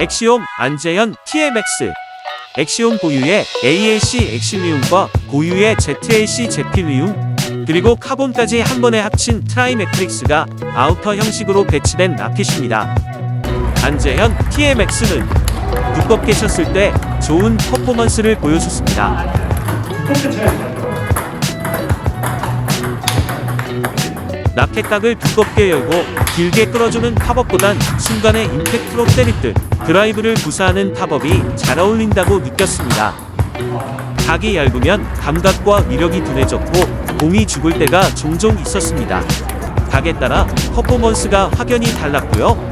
엑시온 안재현 TMX 엑시온 고유의 ALC 엑실리움과 고유의 ZLC 제필리움 그리고 카본까지 한 번에 합친 트라이매트릭스가 아우터 형식으로 배치된 라켓입니다. 안재현 TMX는 두껍게 쳤을 때 좋은 퍼포먼스를 보여줬습니다. 라켓각을 두껍게 열고 길게 끌어주는 탑업보단 순간에 임팩트로 때릴 듯 드라이브를 구사하는 탑업이 잘 어울린다고 느꼈습니다. 각이 얇으면 감각과 위력이 둔해졌고 공이 죽을 때가 종종 있었습니다. 각에 따라 퍼포먼스가 확연히 달랐고요.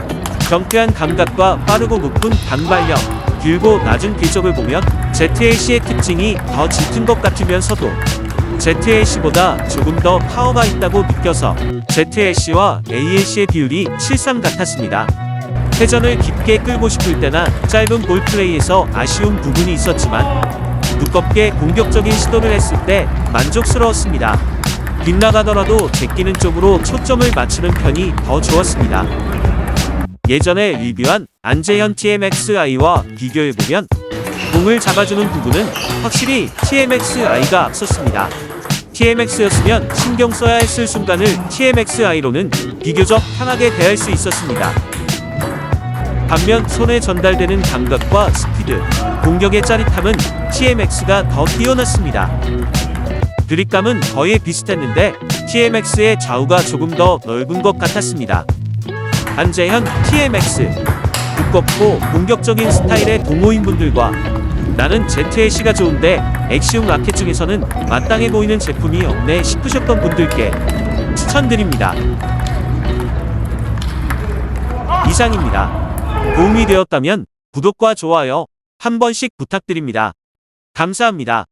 경쾌한 감각과 빠르고 높은 단발력, 길고 낮은 궤적을 보면 ZLC의 특징이 더 짙은 것 같으면서도 ZLC보다 조금 더 파워가 있다고 느껴서 ZLC와 ALC의 비율이 7상 같았습니다. 회전을 깊게 끌고 싶을 때나 짧은 볼 플레이에서 아쉬운 부분이 있었지만 두껍게 공격적인 시도를 했을 때 만족스러웠습니다. 빗나가더라도 제끼는 쪽으로 초점을 맞추는 편이 더 좋았습니다. 예전에 리뷰한 안재현 TMXI와 비교해보면 공을 잡아주는 부분은 확실히 TMXI가 앞섰습니다. TMX였으면 신경 써야 했을 순간을 TMXI로는 비교적 편하게 대할 수 있었습니다. 반면 손에 전달되는 감각과 스피드, 공격의 짜릿함은 TMX가 더 뛰어났습니다. 드립감은 거의 비슷했는데 TMX의 좌우가 조금 더 넓은 것 같았습니다. 안재현 TMX 두껍고 공격적인 스타일의 동호인분들과 나는 ZLC가 좋은데 엑시움 라켓 중에서는 마땅해 보이는 제품이 없네 싶으셨던 분들께 추천드립니다. 이상입니다. 도움이 되었다면 구독과 좋아요 한 번씩 부탁드립니다. 감사합니다.